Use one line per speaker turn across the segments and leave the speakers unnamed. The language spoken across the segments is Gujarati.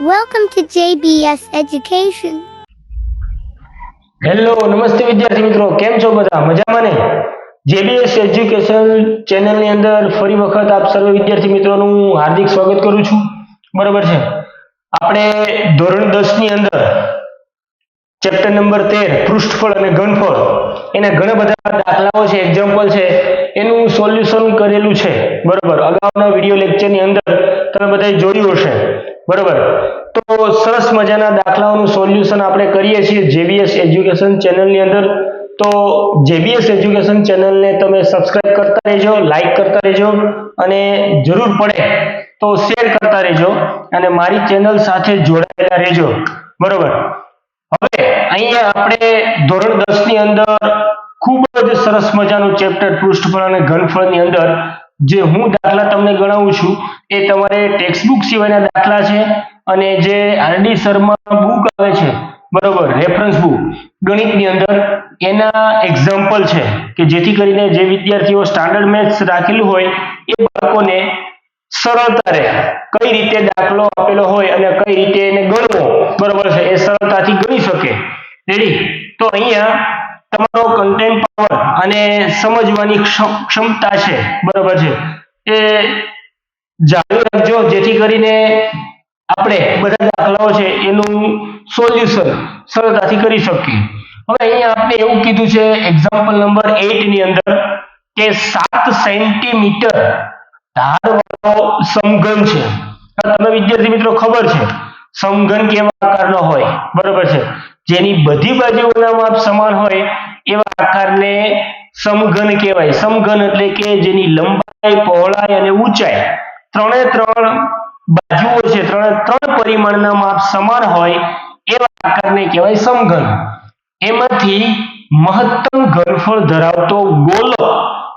Welcome to JBS Education.
Hello નમસ્તે વિદ્યાર્થી મિત્રો. કેમ છો બધા? મજામાં ને? જેબીએસ એજ્યુકેશન ચેનલની અંદર ફરી વખત આપ સર્વ વિદ્યાર્થી મિત્રોનું હાર્દિક સ્વાગત કરું છું. બરોબર છે? આપણે ધોરણ 10 ની અંદર ચેપ્ટર નંબર તેર, પૃષ્ઠફળ અને ઘનફળ, એના ઘણા બધા દાખલાઓ છે એક્ઝામ્પલ છે, એનું સોલ્યુશન કરેલું છે. બરોબર. અગાઉના વીડિયો લેક્ચરની અંદર તમે બધાએ જોયું હશે. બરોબર. તો સરસ મજાના દાખલાઓનું સોલ્યુશન આપણે કરીએ છીએ જેબીએસ એજ્યુકેશન ચેનલની અંદર. તો જેબીએસ એજ્યુકેશન ચેનલને તમે સબસ્ક્રાઇબ કરતા રહેજો લાઈક કરતા રહેજો અને જરૂર પડે તો શેર કરતા રહેજો અને મારી ચેનલ સાથે જોડાયેલા રહેજો. બરોબર. હવે અહીંયા આપણે ધોરણ દસની અંદર ખૂબ જ સરસ મજાનું ચેપ્ટર પૃષ્ઠફળ અને ઘનફળની અંદર જે હું દાખલા તમને ગણાવું છું, એ તમારે ટેક્સ્ટબુક સિવાયના દાખલા છે અને જે આરડી શર્મા બુક આવે છે, બરોબર રેફરન્સ બુક ગણિતની અંદર એના એક્ઝામ્પલ છે કે જેથી કરીને જે વિદ્યાર્થીઓ સ્ટાન્ડર્ડ મેથ્સ રાખેલું હોય, એ બાળકોને સરળતા રહે. કઈ રીતે દાખલો આપેલો હોય અને કઈ રીતે એને ગણવો, બરોબર છે, એ સરળતાથી ગણી શકે. રેડી તો અહીંયા તમારો કન્ટેન્ટ પાવર અને સમજવાની ક્ષમતા છે. બરોબર છે. એ જાળવી રાખજો, જેથી કરીને આપણે બધા દાખલાઓ છે એનું સોલ્યુશન સરળતાથી કરી શકીએ. હવે અહીંયા આપણે એવું કીધું છે એક્ઝામ્પલ નંબર 8 ની અંદર કે 7 સેન્ટીમીટર ધારવાળો સમઘન છે. તમે વિદ્યાર્થી મિત્રો ખબર છે, સમઘન કેવા આકારનો હોય? બરોબર છે. જેની બધી બાજુઓના માપ સમાન હોય, એવા આકારને સમઘન કહેવાય. સમઘન એટલે કે જેની લંબાઈ, પહોળાઈ અને ઊંચાઈ. ત્રણે ત્રણ બાજુઓ છે, ત્રણે ત્રણ પરિમાણના માપ સમાન હોય, એવા આકારને કહેવાય સમઘન. એમાંથી મહત્તમ ઘનફળ ધરાવતો ગોલક.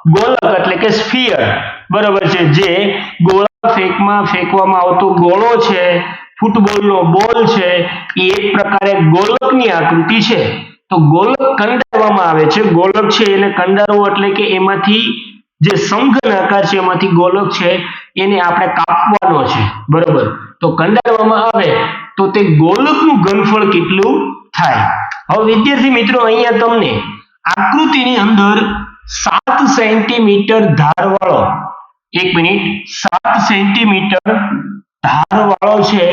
ગોલક એટલે કે સ્ફિયર. બરોબર છે. જે ગોળા ફેંકમાં ફેંકવામાં આવતો ગોળો છે ફૂટબોલનો બોલ છે, એ એક પ્રકારે ગોલકની આકૃતિ છે. તો ગોલક કંડારવામાં આવે છે. ગોલક છે એને કંડારવું એટલે કે એમાંથી જે સમઘન આકાર છે, એમાંથી ગોલક છે, એને આપણે કાપવાનો છે. બરોબર? તો કંડારવામાં આવે તો તે ગોલકનું ઘનફળ કેટલું થાય? હવે વિદ્યાર્થી મિત્રો, અહીંયા તમને આકૃતિની અંદર સાત સેન્ટીમીટર ધારવાળો, એક મિનિટ, સાત સેન્ટીમીટર ધારવાળો છે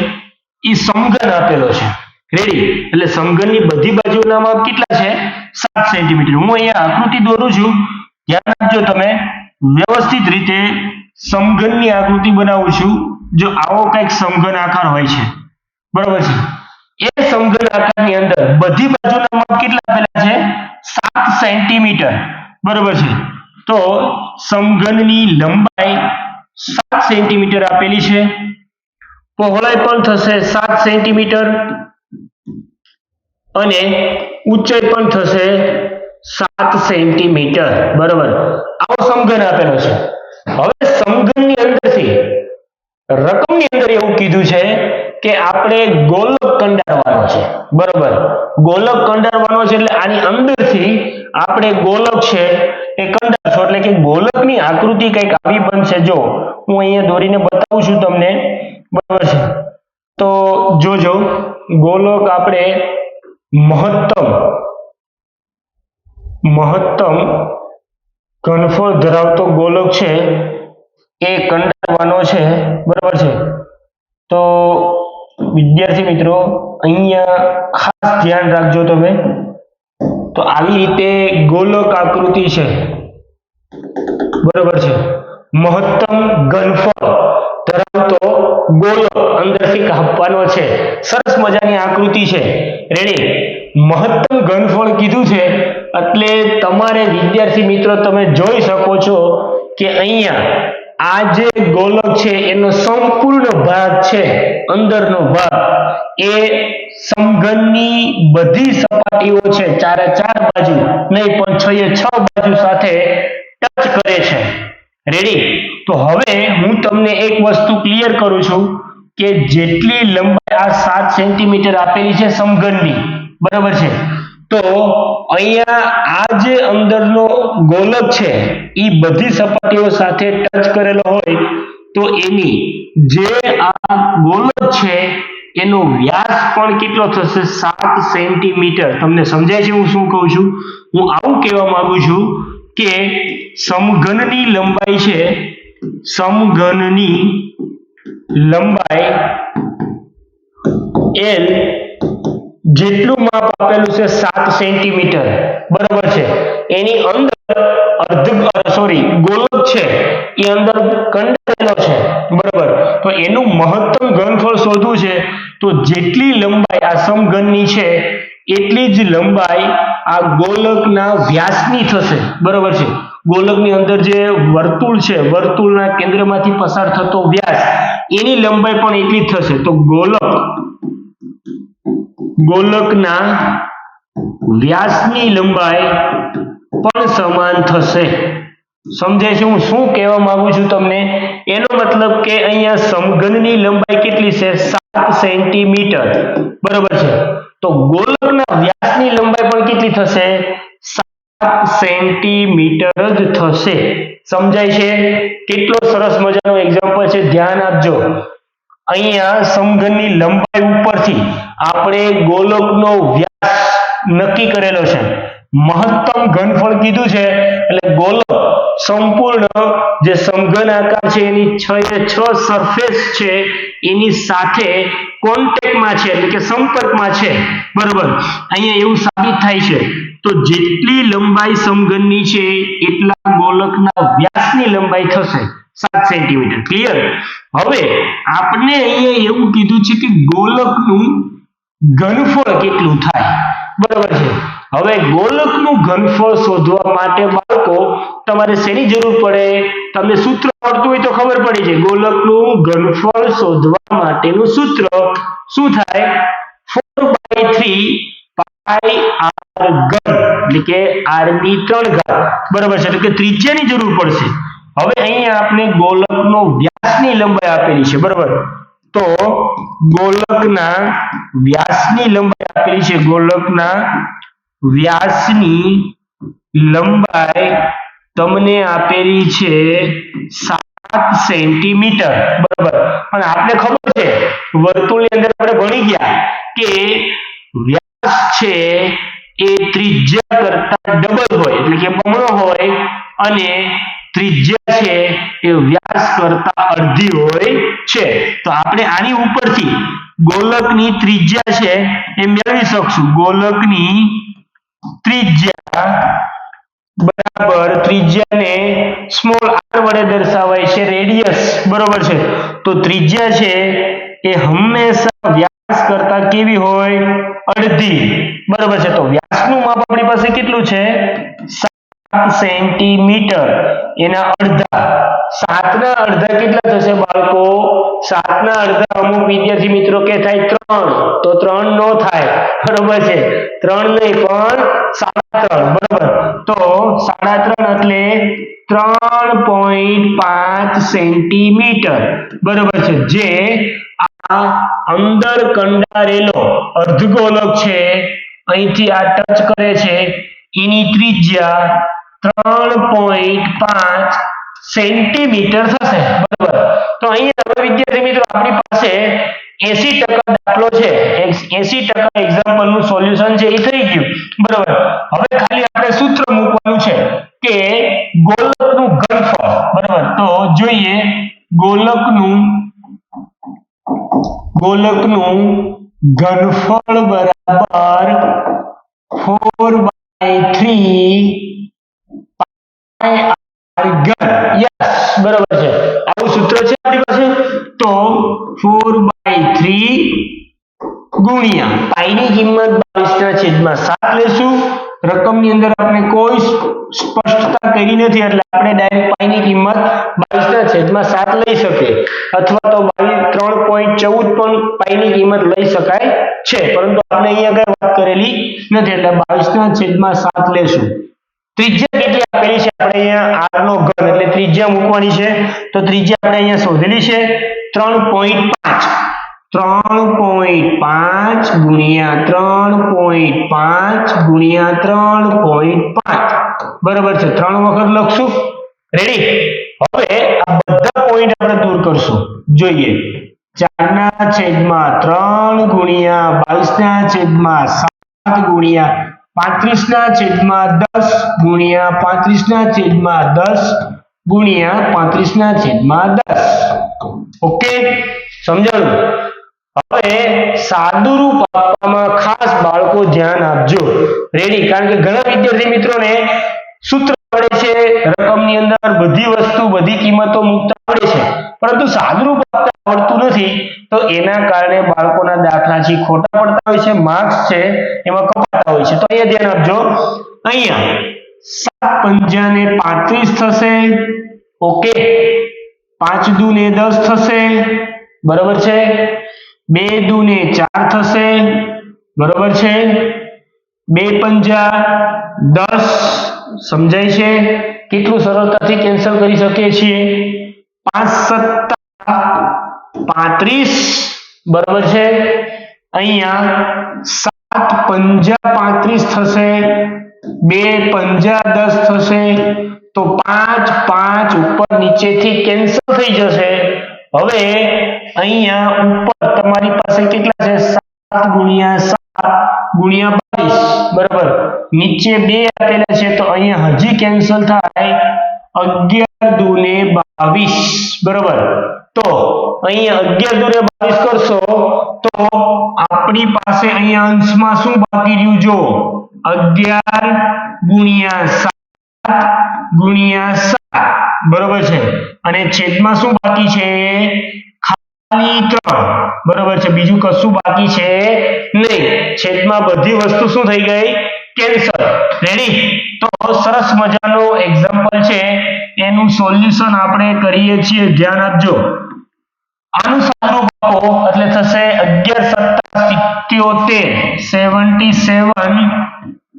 એ સમઘન આપેલો છે. રેડી એટલે સમઘનની બધી બાજુના માપ કેટલા છે? સાત સેન્ટીમીટર હું અહીંયા આકૃતિ દોરું છું. ધ્યાન રાખજો તમે. વ્યવસ્થિત રીતે સમઘનની આકૃતિ બનાવું છું. જો આવો કંઈક સમઘન આકાર હોય છે. બરોબર છે? એ સમઘન આકારની અંદર બધી બાજુના માપ કેટલા આપેલા છે? સાત સેન્ટીમીટર બરોબર છે? તો સમઘનની લંબાઈ સાત સેન્ટીમીટર આપેલી છે. પહોળાઈ પણ થશે સાત સેન્ટીમીટર અને ઊંચાઈ પણ થશે સાત સેન્ટીમીટર. બરોબર? આવો સમઘન આપેલો છે. હવે સમઘનની અંદરથી રકમની અંદર એવું કીધું છે કે આપણે ગોલક કંડારવાનો છે. બરોબર? ગોલક કંડારવાનો છે એટલે આની અંદરથી આપણે ગોલક છે એ કંડારશો. એટલે કે ગોલકની આકૃતિ કંઈક આવી બનશે. જો, હું અહીંયા દોરીને બતાવું છું તમને. બરોબર છે? તો જોજો ગોલક આપણે મહત્તમ મહત્તમ ઘનફળ ધરાવતો ગોલક છે એ કંડારવાનો છે. બરાબર છે? તો વિદ્યાર્થી મિત્રો, અહીંયા ખાસ ધ્યાન રાખજો તમે. તો આવી રીતે ગોલક આકૃતિ છે. બરોબર છે? મહત્તમ ઘનફળ ધરાવતો ગોલક અંદરથી કાપવાનો છે. સરસ મજાની આકૃતિ છે. રેડી મહત્તમ ઘનફળ કીધું છે, એટલે તમારે વિદ્યાર્થી મિત્રો, તમે જોઈ શકો છો કે અહીંયા આ જે ગોલક છે, એનો સંપૂર્ણ ભાગ છે, અંદરનો ભાગ, એ સમઘનની બધી સપાટીઓ છે, ચારે ચાર બાજુ, નહીં પણ છ એ છ બાજુ સાથે ટચ કરે છે. રેડી તો હવે હું તમને એક વસ્તુ ક્લિયર કરું છું કે જેટલી લંબાઈ આ સાત સેન્ટીમીટર આપેલી છે સમઘનની, બરાબર છે? તો અહીંયા આ જે અંદરનો ગોલક છે, એ બધી સપાટીઓ સાથે ટચ કરેલો હોય, તો એની જે આ ગોલક છે, એનો વ્યાસ પણ કેટલો થશે? સાત સેન્ટીમીટર. તમને સમજાય છે હું શું કહું છું? હું આવું કહેવા માંગુ છું કે સમઘનની લંબાઈ છે, સમઘનની લંબાઈ એલ જેટલું માપ આપેલું છે સાત સેન્ટીમીટર બરાબર છે? એની અંદર અર્ધ સોરી ગોલક છે, એ અંદર કંડારેલો છે, બરાબર? તો એનું મહત્તમ ઘનફળ શોધવું છે, તો જેટલી લંબાઈ આ સમઘનની છે, એટલી જ લંબાઈ આ ગોલકના વ્યાસની થશે, બરાબર છે? ગોલકની અંદર જે વર્તુળ છે, વર્તુળના કેન્દ્રમાંથી પસાર થતો વ્યાસ, એની લંબાઈ પણ એટલી જ થશે. તો ગોલક ગોલકના વ્યાસની લંબાઈ પણ સમાન થશે. સમજે છે હું શું કહેવા માંગુ છું તમને? એનો મતલબ કે અહીંયા સમઘનની લંબાઈ કેટલી છે? સાત સેન્ટીમીટર. બરોબર છે? તો ગોલકના વ્યાસની લંબાઈ પણ કેટલી થશે? સાત સેન્ટીમીટર જ થશે. સમજાય છે? કેટલો સરસ મજાનો એક્ઝામ્પલ છે. ધ્યાન આપજો. અહીંયા સમઘનની લંબાઈ ઉપરથી આપણે ગોલકનો વ્યાસ નક્કી કરેલો છે. મહત્તમ ઘનફળ કીધું છે, એટલે ગોલક સંપૂર્ણ જે સમઘન આકાર છે, એની છ એ છ સરફેસ છે, એની સાથે કોન્ટેક્ટમાં છે, એટલે કે સંપર્કમાં છે. બરોબર? અહીંયા એવું સાબિત થાય છે. તો જેટલી લંબાઈ સમઘનની છે, એટલા ગોલકના વ્યાસની લંબાઈ થશે. સાત સેન્ટીમીટર ક્લિયર હવે આપણે અહીંયા એવું કીધું છે કે ગોલકનું ઘનફળ કેટલું થાય? બરાબર છે. હવે ગોલકનું ઘનફળ શોધવા માટે બાળકો, તમારે શેની જરૂર પડે? તમને સૂત્ર આવડતું હોય તો ખબર પડી જાય. ગોલકનું ઘનફળ શોધવા માટેનું સૂત્ર શું થાય? Four by three pi R ઘન, એટલે કે આરની ત્રણ ઘાત. બરાબર છે. એટલે કે ત્રિજ્યાની જરૂર પડશે. હવે અહીંયા આપણે ગોલકનો વ્યાસની લંબાઈ આપેલી છે, બરાબર? તો ગોલકના વ્યાસની લંબાઈ આપેલી છે, ગોલકના વ્યાસની લંબાઈ તમને આપેલી છે સાત સેન્ટીમીટર, બરાબર? પણ આપણે ખબર છે, વર્તુળની અંદર આપણે ભણી ગયા કે વ્યાસ છે એ ત્રિજ્યા કરતા ડબલ હોય, એટલે કે બમણો હોય અને ત્રિજ્યા છે એ વ્યાસ કરતા અડધી હોય છે. તો આપણે આની ઉપરથી ગોલકની ત્રિજ્યા છે એ મેળવી શકશું. ગોલકની ત્રિજ્યા બરાબર ત્રિજ્યાને સ્મોલ r વડે દર્શાવાય છે રેડિયસ. બરોબર છે? તો ત્રિજ્યા છે એ હંમેશા વ્યાસ કરતા કેવી હોય? અડધી. બરોબર છે? તો વ્યાસનું માપ આપણી પાસે કેટલું છે? સેન્ટીમીટર. એના અડધા. સાતના અડધા કેટલા થશે બાળકો? સાતના અડધા અમુક વિદ્યાર્થી મિત્રો કે થાય ત્રણ. તો ત્રણ નો થાય. બરોબર છે? ત્રણ નહીં, પણ સાડા ત્રણ. બરોબર. તો સાડા ત્રણ એટલે ત્રણ પોઈન્ટ પાંચ સેન્ટીમીટર. બરોબર છે? જે આ અંદર કંડારેલો અર્ધગોલક છે. અહીંથી આ ટચ કરે છે. એની ત્રિજ્યા ત્રણ પોઈન્ટ પાંચ સેન્ટીમીટર થશે. બરાબર? તો અહીંયા વિદ્યાર્થી મિત્રો, આપણી પાસે એસી ટકા દાખલો છે. એસી ટકા એક્ઝામ્પલનું સોલ્યુશન છે, એ થઈ ગયું. બરાબર? હવે ખાલી આપણે સૂત્ર મૂકવાનું છે કે ગોલકનું ઘનફળ. બરોબર? તો જોઈએ ગોલકનું ગોલકનું ઘનફળ બરાબર 4 ઘન યસ બરાબર છે. આવું સૂત્ર છે આપણી પાસે? તો 4 બાય 3 ગુણ્યા. પાઈની કિંમત બાવીસ ના છેદમાં 7 લેશું. રકમની અંદર આપણે કોઈ સ્પષ્ટતા કરી નથી એટલે આપણે ડાયરેક્ટ પાઈની કિંમત બાવીસ ના છેદમાં 7 લઈ શકીએ. અથવા તો બાવીસ ત્રણ પોઈન્ટ ચૌદ પણ પાઈની કિંમત લઈ શકાય છે. પરંતુ આપણે અહીંયા કઈ વાત કરેલી નથી એટલે બાવીસ ના છેદમાં 7 લેશું. ત્રિજ્યા કેટલી આપેલી છે? આપણે અહીંયા r નો ઘન એટલે ત્રિજ્યા મૂકવાની છે. તો ત્રિજ્યા આપણે અહીંયા શોધેલી છે 3.5 3.5 ગુણ્યા 3.5 ગુણ્યા 3.5 બરાબર છે. ત્રણ વખત લખશું. રેડી હવે આ બધા પોઈન્ટ આપણે દૂર કરશું. જોઈએ. ચારના છેદમાં ત્રણ ગુણ્યા બાવીસના છેદમાં સાત ગુણ્યા પાંત્રીસના છેદમાં દસ ગુણ્યા પાંત્રીસના છેદમાં દસ ગુણ્યા પાંત્રીસના છેદમાં દસ. ઓકે? સમજાણું? હવે સાદુરૂપ આપવામાં ખાસ બાળકો ધ્યાન આપજો. રેડી કારણ કે ઘણા વિદ્યાર્થી મિત્રોને સૂત્ર પડે છે, રકમની અંદર બધી વસ્તુ, બધી કિંમતો મૂકતા આવડે છે. પરંતુ સાદુરૂપ આપતા આવડતું નથી, તો એના કારણે બાળકોના દાખલા જે ખોટા પડતા હોય છે માર્ક્સ છે, એમાં કપાતા હોય છે. તો અહીંયા ધ્યાન આપજો. અહીંયા સાત પંજાને પાંત્રીસ થશે. ઓકે પાંચ દુ ને દસ થશે. બરોબર છે? બે દુ ને ચાર થશે. બરોબર છે? બે પંજા દસ. સમજાય છે? કેટલું સરળતાથી કેન્સલ કરી શકીએ છીએ? પાંચ સત્તા પાંત્રીસ. બરોબર છે? અહીંયા સાત પંજા પાંત્રીસ થશે, બે પંજા દસ થશે, તો પાંચ પાંચ ઉપર નીચેથી કેન્સલ થઈ જશે. હવે અહીંયા ઉપર તમારી પાસે કેટલા છે? સાત ગુણ્યા સાત ગુણ્યા બાવીસ. બરાબર. નીચે બે આપેલા છે, તો અહીંયા હજી કેન્સલ થાય અગિયાર દુને બાવીસ. બરાબર. તો અહીંયા અગિયાર દુને બાવીસ કરશો, તો આપણી પાસે અહીંયા અંશમાં શું બાકી રહ્યું જો? અગિયાર ગુણ્યા સાત ગુણ્યા સાત. બરોબર છે? અને છેદમાં શું બાકી છે? ખાલી ત્રણ. બરોબર છે? બીજું કશું બાકી છે નહીં. છેદમાં બધી વસ્તુ શું થઈ ગઈ? કેન્સલ. રેડી તો સરસ મજાનો એક્ઝામ્પલ છે. એનું સોલ્યુશન આપણે કરીએ છીએ. ધ્યાન આપજો. આનું સાદુરૂપ ભાગો એટલે થશે અગિયાર, સત્તા, સિત્યોતેર seventy seven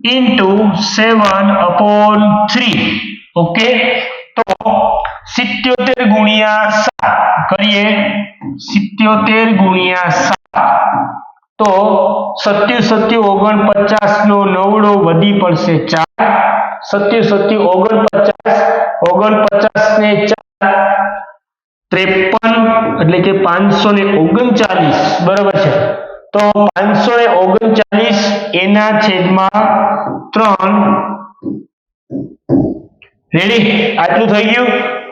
into seven upon three okay? તો સિત્યોતેર ગુણ્યા સાત કરીએ. સિત્યોતેર ગુણ્યા સાત. તો સત્યુ સત્યુ ઓગણપચાસ નો નવડો વધી પડશે ચાર. સત્યુ સત્યુ ઓગણપચાસ ઓગણપચાસ ને ચાર. ત્રેપન એટલે કે પાંચસો ને ઓગણચાલીસ. બરોબર છે? તો પાંચસો ને ઓગણચાલીસ એના છેદમાં ત્રણ. રેડી આટલું થઈ ગયું?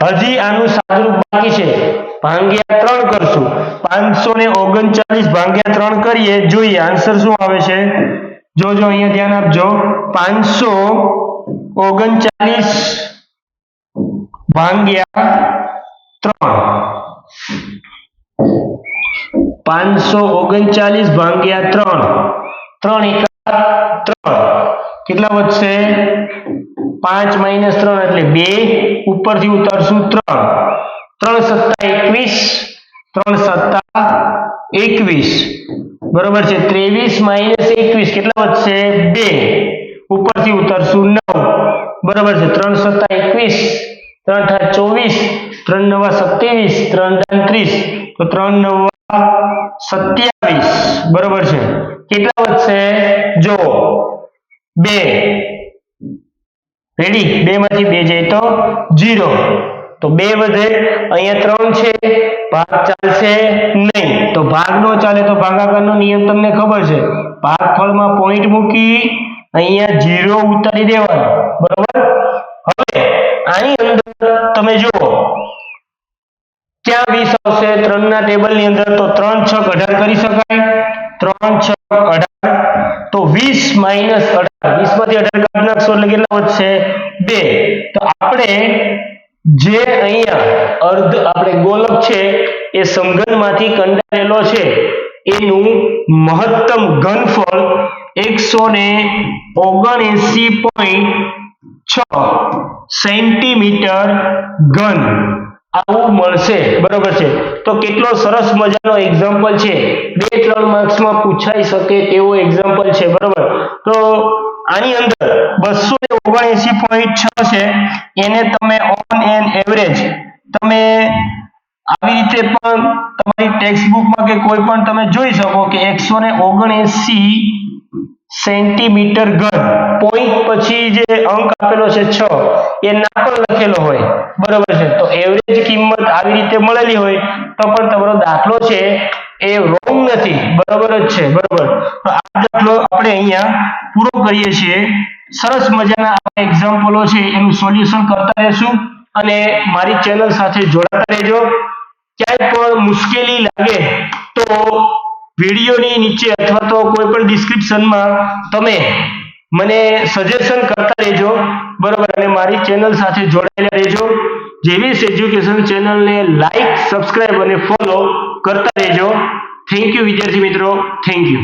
હજી આનું સાદુરૂપ બાકી છે. ભાંગ્યા ત્રણ કરશું. પાંચસો ને ઓગણચાલીસ ભાંગ્યા ત્રણ કરીએ. જોઈએ આન્સર શું આવે છે? જોજો અહીંયા ધ્યાન આપજો. પાંચસો ઓગણચાલીસ ભાંગ્યા ત્રણ. પાંચસો ઓગણચાલીસ ભાંગ્યા ત્રણ. ત્રણ એકા ત્રણ. કેટલા વધશે? પાંચ માઇનસ ત્રણ એટલે બે. ઉપરથી ઉતારશું ત્રણ. ત્રણ સત્તા એકવીસ, ત્રણ સત્તા એકવીસ. બરોબર છે? ત્રેવીસ માઇનસ એકવીસ કેટલા વધશે? બે. ઉપરથી ઉતારશું નવ. બરોબર છે? ત્રણ સત્તા એકવીસ, ત્રણ અઠા ચોવીસ, ત્રણ નવા સત્યાવીસ, ત્રણ ત્રણ ત્રીસ. તો ત્રણ નવા સત્યાવીસ. બરોબર છે? કેટલા વધશે? જો, બે. રેડી? બે માંથી બે જાય તો જીરો તો બે વધે, અહીંયા ત્રણ છે, ભાગ ચાલશે નહીં. તો ભાગ નો ચાલે તો ભાગાકારનો નિયમ તમને ખબર છે. ભાગફળમાં પોઈન્ટ મૂકી અહીંયા જીરો ઉતારી દેવાનો. બરોબર? હવે આની અંદર તમે જુઓ. ક્યાં વીસ આવશે? ત્રણ ના ટેબલની અંદર તો ત્રણ છ અઢાર કરી શકાય. ત્રણ છ અઢાર. તો વીસ માઇનસ અઢાર. વીસમાંથી અઢાર કાઢી નાખશો એટલે કેટલા વધશે? બે. તો આપણે જે અહીંયા અર્ધ આપણે ગોલક છે, એ સમઘનમાંથી કંડારેલો છે, એનું મહત્તમ ઘનફળ એકસો ને ઓગણએસી પોઈન્ટ છ સેન્ટીમીટર ઘન. આવું મળશે, બરોબર છે. તો કેટલો સરસ મજાનો એક્ઝામ્પલ છે. બે ત્રણ માર્ક્સમાં પૂછાઈ શકે તેવો એક્ઝામ્પલ છે, બરોબર. તો આની અંદર બસો ઓગણએસી પોઈન્ટ છ છે, એને તમે ઓન એન એવરેજ તમે આવી રીતે પણ તમારી ટેક્સ્ટ બુકમાં કે કોઈ પણ તમે જોઈ શકો કે એકસો ને ઓગણએસી સેન્ટીમીટર ઘન. પોઈન્ટ પછી જે અંક આપેલો છે છ એ ના પણ લખેલો હોય. બરોબર છે? તો એવરેજ કિંમત આવી રીતે મળેલી હોય તો પણ તમારો દાખલો છે એ રોંગ નથી. બરોબર જ છે? બરોબર. તો આ દાખલો આપણે અહીંયા પૂરો કરીએ છીએ. સરસ મજાના એક્ઝામ્પલો છે, એનું સોલ્યુશન કરતા રહેશું અને મારી ચેનલ સાથે જોડાતા રહેજો. ક્યાંય પણ મુશ્કેલી લાગે તો વિડીયોની નીચે અથવા તો કોઈ પણ ડિસ્ક્રિપ્શનમાં તમે મને સજેશન કરતા રહેજો. બરોબર, અને મારી ચેનલ સાથે જોડાયેલા રહેજો. જેવીસ એજ્યુકેશન ચેનલને લાઈક સબસ્ક્રાઇબ અને ફોલો કરતા રહેજો. થેન્ક યુ વિદ્યાર્થી મિત્રો. Thank you